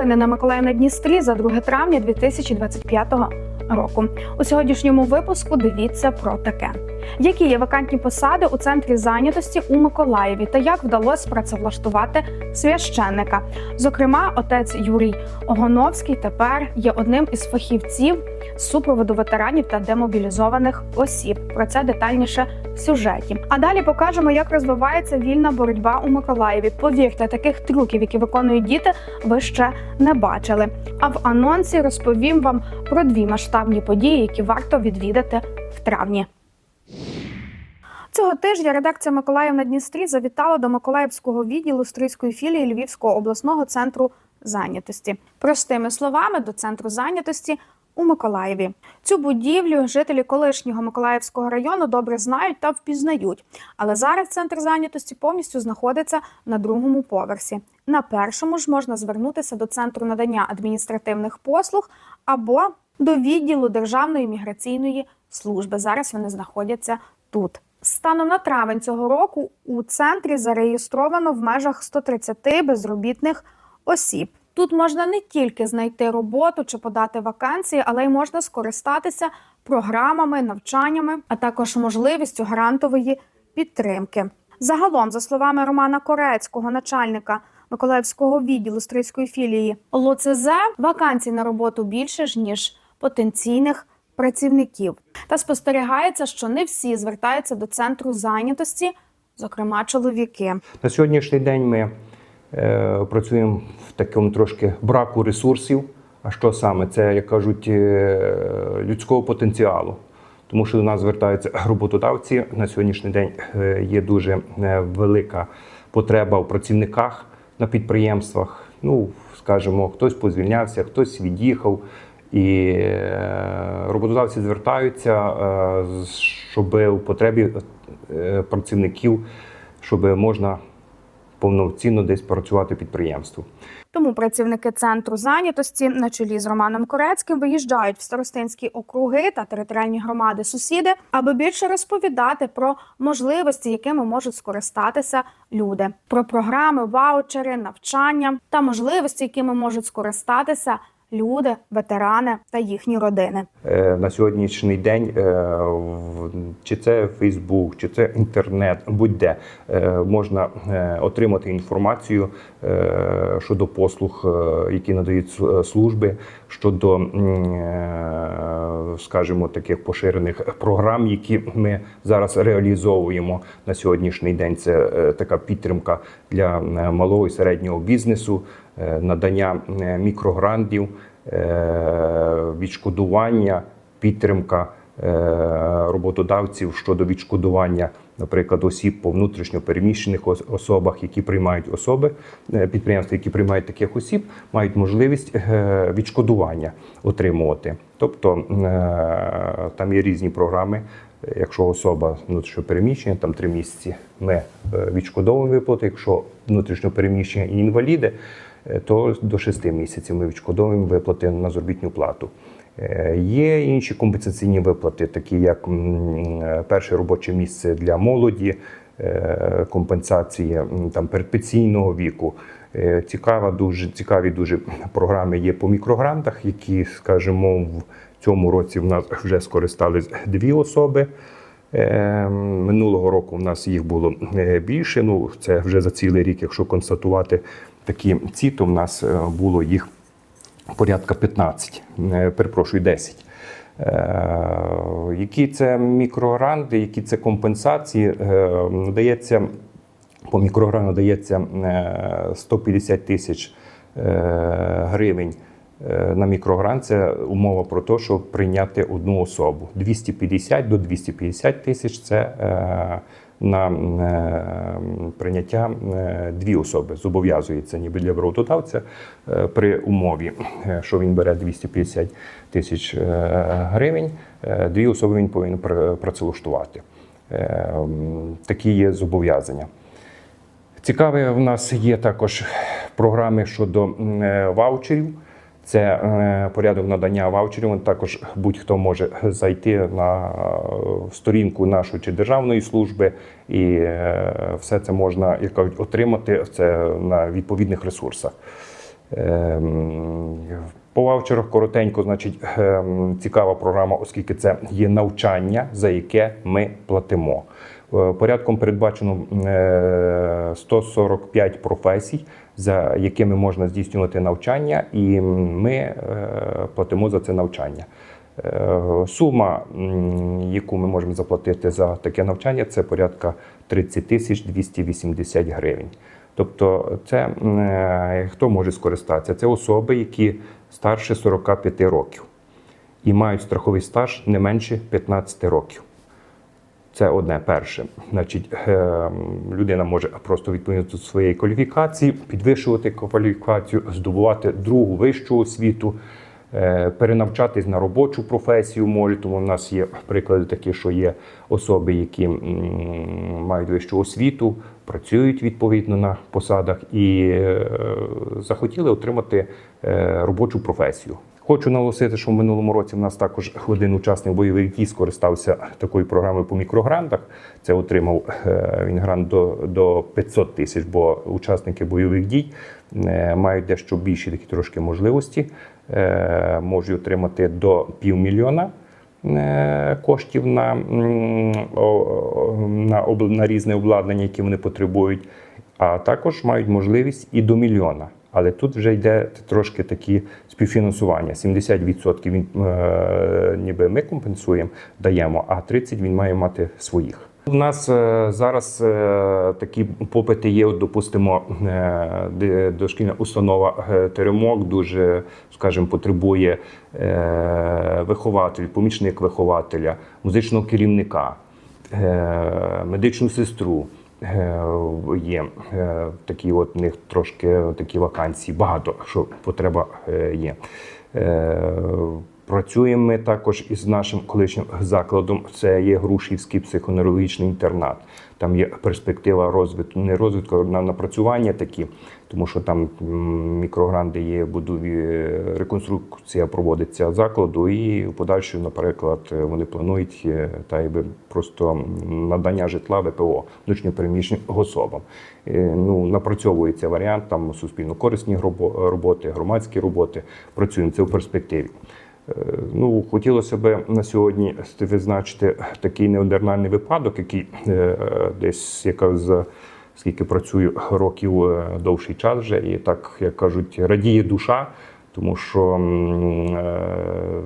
Новини на Миколаїв на Дністрі за 2 травня 2025 року. У сьогоднішньому випуску дивіться про таке: які є вакантні посади у центрі зайнятості у Миколаєві та як вдалося працевлаштувати священника. Зокрема, отець Юрій Огоновський тепер є одним із фахівців супроводу ветеранів та демобілізованих осіб. Про це детальніше в сюжеті. А далі покажемо, як розвивається вільна боротьба у Миколаєві. Повірте, таких трюків, які виконують діти, ви ще не бачили. А в анонсі розповім вам про дві масштабні події, які варто відвідати в травні. Цього тижня редакція Миколаїв на Дністрі завітала до Миколаївського відділу Стрийської філії Львівського обласного центру зайнятості. Простими словами, до центру зайнятості у Миколаєві. Цю будівлю жителі колишнього Миколаївського району добре знають та впізнають. Але зараз центр зайнятості повністю знаходиться на другому поверсі. На першому ж можна звернутися до центру надання адміністративних послуг або до відділу Державної міграційної служби. Зараз вони знаходяться тут. Станом на травень цього року у центрі зареєстровано в межах 130 безробітних осіб. Тут можна не тільки знайти роботу чи подати вакансії, але й можна скористатися програмами, навчаннями, а також можливістю грантової підтримки. Загалом, за словами Романа Корецького, начальника Миколаївського відділу стрийської філії ЛОЦЗ, вакансій на роботу більше ж ніж потенційних працівників. Та спостерігається, що не всі звертаються до центру зайнятості, зокрема чоловіки. На сьогоднішній день ми працюємо в такому трошки браку ресурсів. А що саме? Це, як кажуть, е, людського потенціалу. Тому що до нас звертаються роботодавці. На сьогоднішній день е, є дуже е, велика потреба в працівниках на підприємствах. Ну, скажімо, хтось позвільнявся, хтось від'їхав. І е, роботодавці звертаються, е, щоб у потребі е, працівників, щоб можна повноцінно десь працювати підприємству. Тому працівники центру зайнятості на чолі з Романом Корецьким виїжджають в старостинські округи та територіальні громади сусіди, аби більше розповідати про можливості, якими можуть скористатися люди, про програми, ваучери, навчання та можливості, якими можуть скористатися люди, ветерани та їхні родини. Е, на сьогоднішній день, е, чи це Фейсбук, чи це інтернет, будь-де е, можна отримати інформацію щодо послуг, які надають служби, щодо, скажімо, таких поширених програм, які ми зараз реалізовуємо на сьогоднішній день. Це така підтримка для малого і середнього бізнесу, надання е, мікрогрантів е, відшкодування, підтримка е, роботодавців щодо відшкодування, наприклад, осіб по внутрішньо переміщених особах, які приймають особи, е, підприємства, які приймають таких осіб, мають можливість е, відшкодування отримувати. Тобто е, там є різні програми. Якщо особа внутрішньо переміщення, там три місяці ми е, відшкодовуємо виплати. Якщо внутрішньо переміщення і інваліди, е, то до 6 місяців ми відшкодовуємо виплати на заробітну плату. Е, Є інші компенсаційні виплати, такі як е, перше робоче місце для молоді, е, компенсації там передпенсійного віку. Е, Цікава, дуже цікаві дуже програми є по мікрогрантах, які, скажімо, в цьому році в нас вже скористались дві особи. Е, Минулого року в нас їх було е, більше. Ну, це вже за цілий рік, якщо констатувати такі ці, то в нас е, було їх порядка 15, е, перепрошую, 10. Е, Які це мікрогранти, які це компенсації? Надається по мікрограну дається е, 150 тисяч гривень на мікрогрант. Це умова про те, щоб прийняти одну особу. 250 до 250 тисяч це е, на е, прийняття е, дві особи. Зобов'язується ніби для роботодавця е, при умові, е, що він бере 250 тисяч е, гривень. е, Дві особи він повинен пр- працевлаштувати. Е, Такі є зобов'язання. Цікаві в нас є також програми щодо е, ваучерів. Це е, порядок надання ваучерів. Також будь-хто може зайти на е, сторінку нашої чи державної служби, і е, все це можна отримати це на відповідних ресурсах. По ваучерах коротенько, значить, цікава програма, оскільки це є навчання, за яке ми платимо. Порядком передбачено е, 145 професій, за якими можна здійснювати навчання, і ми е, платимо за це навчання. Е, Сума, яку ми можемо заплатити за таке навчання, це порядка 30 тисяч 280 гривень. Тобто, це е, хто може скористатися? Це особи, які старше 45 років і мають страховий стаж не менше 15 років. Це одне перше. Значить, е, людина може просто відповідно до своєї кваліфікації підвищувати кваліфікацію, здобувати другу вищу освіту, е, перенавчатись на робочу професію може. Тому в нас є приклади такі, що є особи, які мають вищу освіту, працюють відповідно на посадах і е, захотіли отримати е, робочу професію. Хочу наголосити, що в минулому році в нас також один учасник бойових дій скористався такою програмою по мікрогрантах. Це отримав е, він грант до, до 500 тисяч, бо учасники бойових дій е, мають дещо більші такі трошки можливості. Е, Можуть отримати до півмільйона коштів на, на, на різне обладнання, яке вони потребують, а також мають можливість і до мільйона. Але тут вже йде трошки такі співфінансування. 70% він е, ніби ми компенсуємо, даємо, а 30% він має мати своїх. У нас е, зараз е, такі попити є, от, допустимо, е, дошкільна установа Теремок дуже, скажімо, потребує вихователь, помічник вихователя, музичного керівника, медичну сестру. Е, Є е, такі, от них трошки такі вакансії, багато що потреба е, є. Е, Працюємо ми також із нашим колишнім закладом. Це є Грушівський психоневрологічний інтернат. Там є перспектива розвитку, не розвитку, а напрацювання такі, тому що там мікрогранди є, будові, реконструкція проводиться закладу, і в подальшому, наприклад, вони планують е, та якби просто надання житла ВПО внутрішньопереміщеним особам. Е, Ну, напрацьовується варіант там суспільно-корисні роботи, громадські роботи. Працюємо це в перспективі. Е, Ну, хотілося б на сьогодні відзначити такий неодернальний випадок, який е, десь яка скільки працюю років е, довший час вже, і так як кажуть, радіє душа, тому що, е,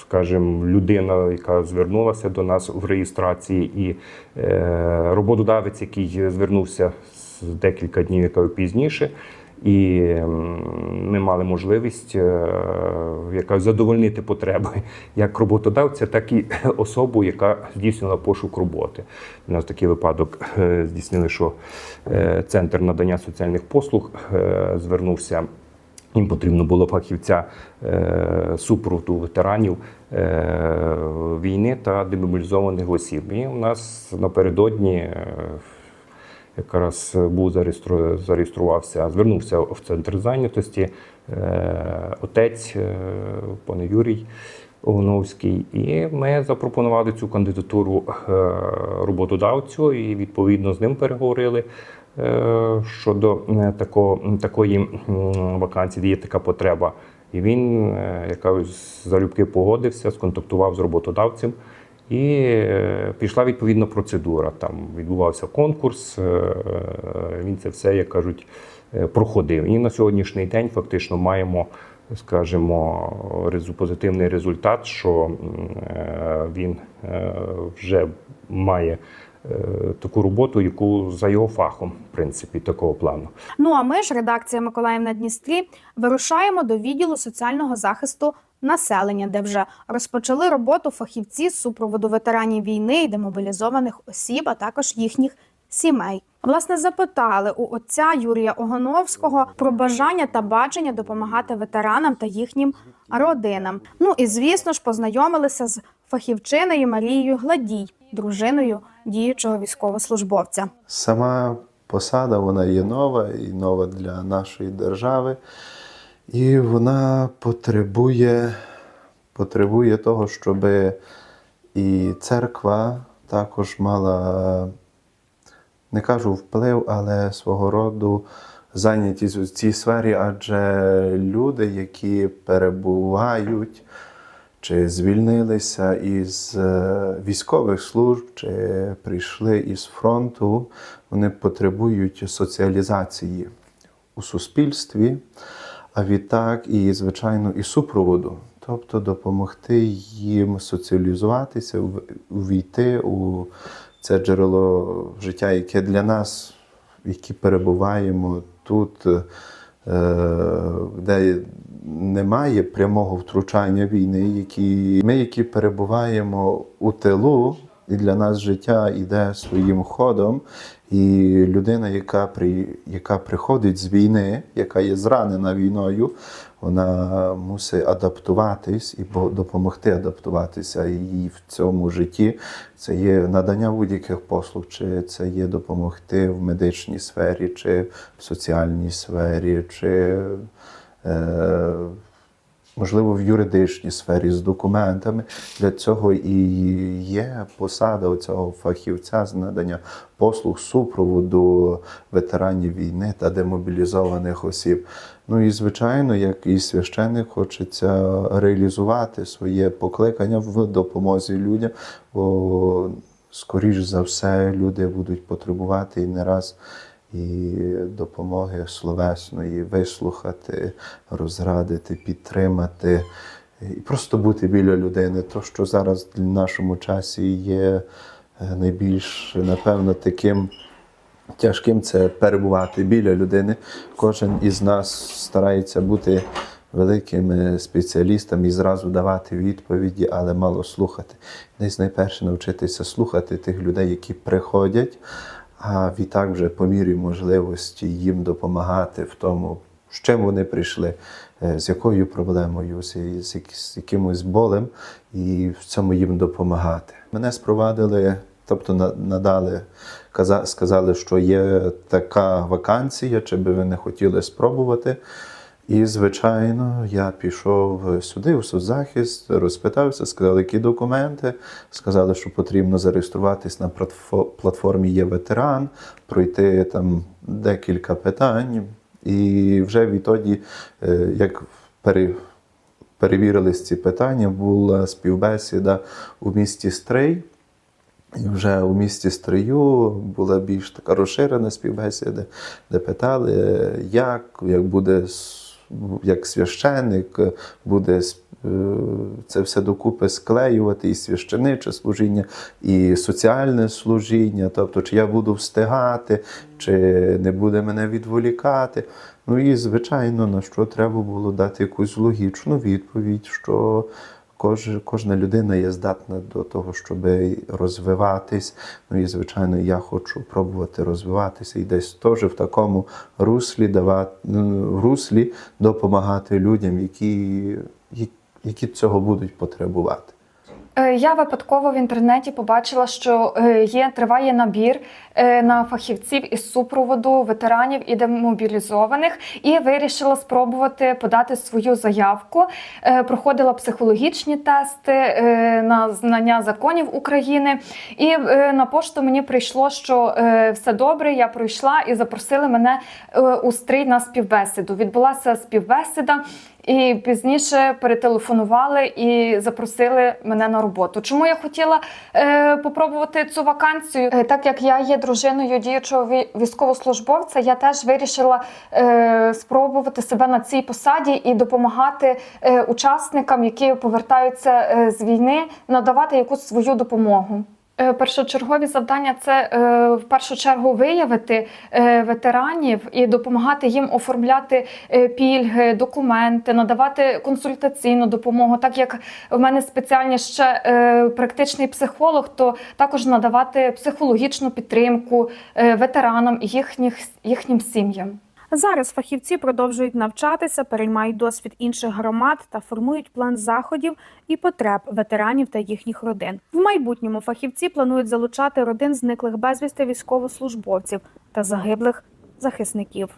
скажімо, людина, яка звернулася до нас в реєстрації, і е, роботодавець, який звернувся декілька днів, пізніше. І ми мали можливість е, яка задовольнити потреби як роботодавця, так і особу, яка здійснила пошук роботи. У нас такий випадок е, здійснили, що е, центр надання соціальних послуг звернувся. Їм потрібно було фахівця е, супроводу ветеранів е, війни та демобілізованих осіб. І у нас напередодні е, якраз був зареєстру- зареєструвався, звернувся в центр зайнятості е, отець е, пане Юрій Огоновський, і ми запропонували цю кандидатуру е, роботодавцю, і відповідно з ним переговорили. е, Щодо е, такого, такої вакансії, де є така потреба. І він е, якось залюбки погодився, сконтактував з роботодавцем. І е, пішла відповідна процедура. Там відбувався конкурс. е, Він це все, як кажуть, е, проходив. І на сьогоднішній день фактично маємо, скажімо, позитивний результат, що е, він е, вже має е, таку роботу, яку за його фахом, в принципі, такого плану. Ну а ми ж, редакція Миколаїв на Дністрі, вирушаємо до відділу соціального захисту населення, де вже розпочали роботу фахівці з супроводу ветеранів війни і демобілізованих осіб, а також їхніх сімей. Власне, запитали у отця Юрія Огоновського про бажання та бачення допомагати ветеранам та їхнім родинам. Ну і звісно ж познайомилися з фахівчиною Марією Гладій, дружиною діючого військовослужбовця. Сама посада вона є нова і нова для нашої держави. І вона потребує, потребує того, щоб і церква також мала, не кажу вплив, але свого роду зайнятість у цій сфері, адже люди, які перебувають чи звільнилися із е, військових служб, чи прийшли із фронту, вони потребують соціалізації у суспільстві, а відтак і, звичайно, і супроводу. Тобто допомогти їм соціалізуватися, увійти у це джерело життя, яке для нас, які перебуваємо тут, е, де немає прямого втручання війни, які, ми, які перебуваємо у тилу, і для нас життя йде своїм ходом. І людина, яка, при, яка приходить з війни, яка є зранена війною, вона мусить адаптуватись і допомогти адаптуватися їй в цьому житті. Це є надання будь-яких послуг, чи це є допомогти в медичній сфері, чи в соціальній сфері, чи е, можливо, в юридичній сфері з документами. Для цього і є посада цього фахівця з надання послуг супроводу ветеранів війни та демобілізованих осіб. Ну і звичайно, як і священник, хочеться реалізувати своє покликання в допомозі людям, бо скоріш за все люди будуть потребувати і не раз і допомоги словесної, вислухати, розрадити, підтримати і просто бути біля людини. То, що зараз в нашому часі є е, найбільш, напевно, таким. Тяжким це перебувати біля людини. Кожен із нас старається бути великими спеціалістами і зразу давати відповіді, але мало слухати. Десь найперше навчитися слухати тих людей, які приходять, а відтак вже по мірі можливості їм допомагати в тому, з чим вони прийшли, е, з якою проблемою, з, якимось болем, і в цьому їм допомагати. Мене спровадили, тобто на- надали, каза- сказали, що є така вакансія, чи би ви не хотіли спробувати. І, звичайно, я пішов сюди, у соцзахист, розпитався, сказали, які документи. Сказали, що потрібно зареєструватись на платформі є ветеран, пройти там декілька питань. І вже відтоді, е, як пере, перевірились ці питання, була співбесіда у місті Стрий. І вже у місті Стрию була більш така розширена співбесіда, де питали, як, як буде як священик буде е, це все докупи склеювати, і священиче служіння, і соціальне служіння, тобто, чи я буду встигати, чи не буде мене відволікати. Ну і, звичайно, на що треба було дати якусь логічну відповідь, що Кож, кожна людина є здатна до того, щоб розвиватись. Ну і звичайно, я хочу пробувати розвиватися і десь теж в такому руслі давати ну, руслі допомагати людям, які, які цього будуть потребувати. Е, Я випадково в інтернеті побачила, що е, є триває набір е, на фахівців із супроводу ветеранів і демобілізованих, і вирішила спробувати подати свою заявку. Проходила психологічні тести на знання законів України. І на пошту мені прийшло, що все добре, я пройшла і запросили мене у стрій на співбесіду. Відбулася співбесіда. І пізніше перетелефонували і запросили мене на роботу. Чому я хотіла е, попробувати цю вакансію? Е, так як я є дружиною діючого військовослужбовця, я теж вирішила е, спробувати себе на цій посаді і допомагати е, учасникам, які повертаються е, з війни, надавати якусь свою допомогу. Е, Першочергові завдання це е, в першу чергу виявити е, ветеранів і допомагати їм оформляти пільги, документи, надавати консультаційну допомогу. Так як в мене спеціальні ще практичний психолог, то також надавати психологічну підтримку ветеранам і їхніх, їхнім сім'ям. Зараз фахівці продовжують навчатися, переймають досвід інших громад та формують план заходів і потреб ветеранів та їхніх родин. В майбутньому фахівці планують залучати родин зниклих безвісти військовослужбовців та загиблих захисників.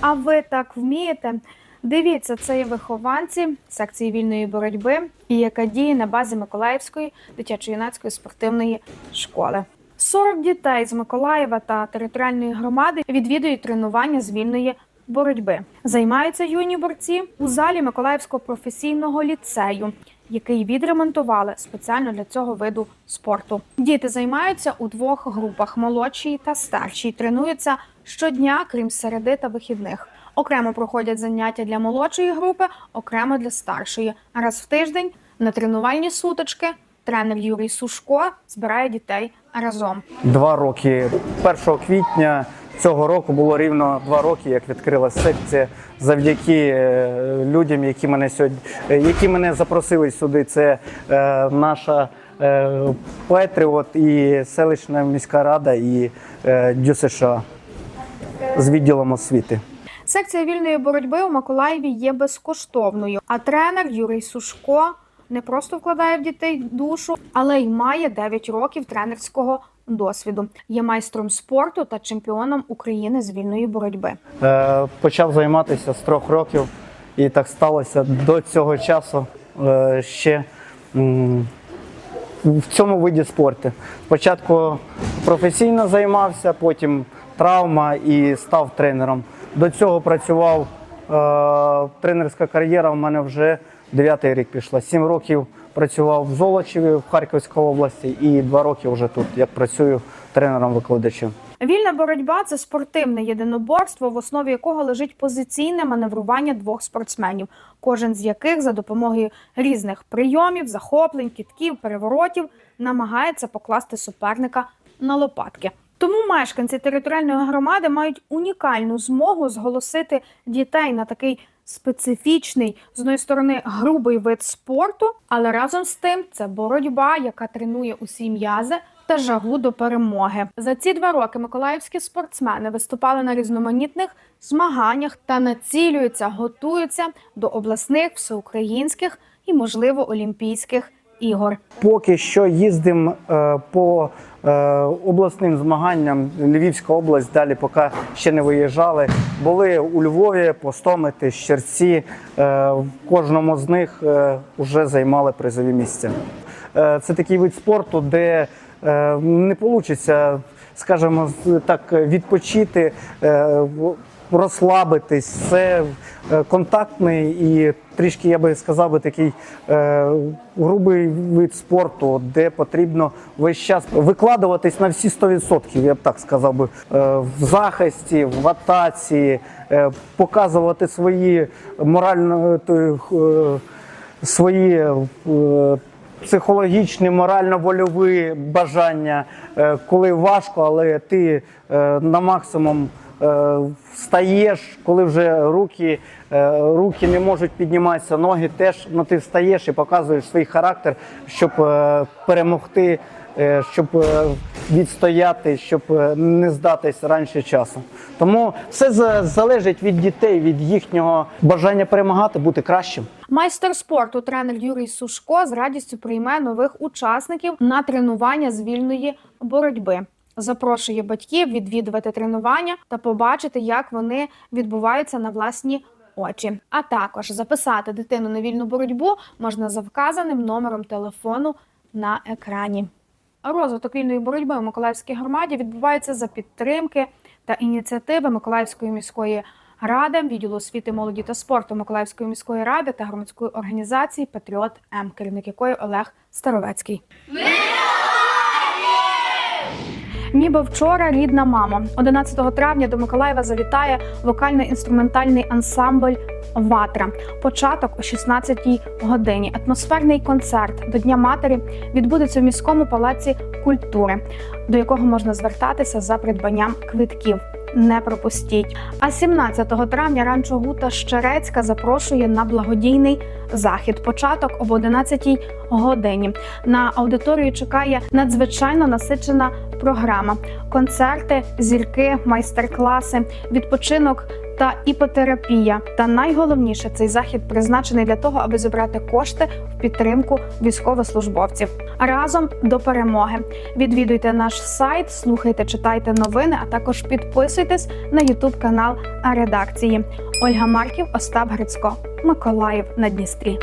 А ви так вмієте? Дивіться, це є вихованці секції вільної боротьби, і яка діє на базі Миколаївської дитячо-юнацької спортивної школи. 40 дітей з Миколаєва та територіальної громади відвідують тренування з вільної боротьби. Займаються юні борці у залі Миколаївського професійного ліцею, який відремонтували спеціально для цього виду спорту. Діти займаються у двох групах: молодші та старші. Тренуються щодня, крім середи та вихідних. Окремо проходять заняття для молодшої групи, окремо для старшої. Раз в тиждень на тренувальні сутички тренер Юрій Сушко збирає дітей разом. Два роки 1 квітня цього року було рівно два роки, як відкрилася секція. Завдяки е, людям, які мене сьогодні, е, які мене запросили сюди. Це е, наша е, Петріот і селищна міська рада і е, ДЮСШ з відділом освіти. Секція вільної боротьби у Миколаєві є безкоштовною, а тренер Юрій Сушко не просто вкладає в дітей душу, але й має 9 років тренерського досвіду. Є майстром спорту та чемпіоном України з вільної боротьби. Е, почав займатися з трьох років, і так сталося до цього часу е, ще в цьому виді спорту. Спочатку професійно займався, потім травма і став тренером. До цього працював е, тренерська кар'єра. У мене вже дев'ятий рік пішла. Сім років працював в Золочеві в Харківській області, і два роки вже тут як працюю тренером-викладачем. Вільна боротьба це спортивне єдиноборство, в основі якого лежить позиційне маневрування двох спортсменів, кожен з яких за допомогою різних прийомів, захоплень, кітків, переворотів намагається покласти суперника на лопатки. Тому мешканці територіальної громади мають унікальну змогу зголосити дітей на такий специфічний, з одної сторони, грубий вид спорту, але разом з тим це боротьба, яка тренує усі м'язи та жагу до перемоги. За ці два роки миколаївські спортсмени виступали на різноманітних змаганнях та націлюються, готуються до обласних, всеукраїнських і, можливо, олімпійських ігор. Поки що їздимо е, по е, обласним змаганням. Львівська область далі поки ще не виїжджали. Були у Львові, Постомити, Щерці. Е, в кожному з них вже займали призові місця. Це такий вид спорту, де не вийде, скажімо, так відпочити. Е, розслабитись, це е, контактний і трішки, я би сказав, би такий е, грубий вид спорту, де потрібно весь час викладуватись на всі 100%, я б так сказав би, е, в захисті, в атаці, е, показувати свої морально е, свої. е, Психологічні, морально-вольові бажання, е, коли важко, але ти е, на максимум е, встаєш, коли вже руки, е, руки не можуть підніматися, ноги теж, ну ти встаєш і показуєш свій характер, щоб е, перемогти, е, щоб е, відстояти, щоб е, не здатись раніше часу. Тому все залежить від дітей, від їхнього бажання перемагати, бути кращим. Майстер спорту, тренер Юрій Сушко з радістю прийме нових учасників на тренування з вільної боротьби. Запрошує батьків відвідувати тренування та побачити, як вони відбуваються на власні очі. А також записати дитину на вільну боротьбу можна за вказаним номером телефону на екрані. Розвиток вільної боротьби у Миколаївській громаді відбувається за підтримки та ініціативи Миколаївської міської ради, відділу освіти, молоді та спорту Миколаївської міської ради та громадської організації Патріот М, керівник якої Олег Старовецький. Ніби вчора рідна мама. 11 травня до Миколаєва завітає вокально-інструментальний ансамбль Ватра. Початок о 16-й годині. Атмосферний концерт до Дня матері відбудеться в міському палаці культури, до якого можна звертатися за придбанням квитків. Не пропустіть. А 17 травня ранчо Гута Щерецька запрошує на благодійний захід. Початок об 11 годині. На аудиторію чекає надзвичайно насичена програма: концерти, зірки, майстер-класи, відпочинок та іпотерапія. Та найголовніше цей захід призначений для того, аби зібрати кошти в підтримку військовослужбовців. Разом до перемоги. Відвідуйте наш сайт, слухайте, читайте новини, а також підписуйтесь на Ютуб канал редакції. Ольга Марків, Остап Грицько, Миколаїв на Дністрі.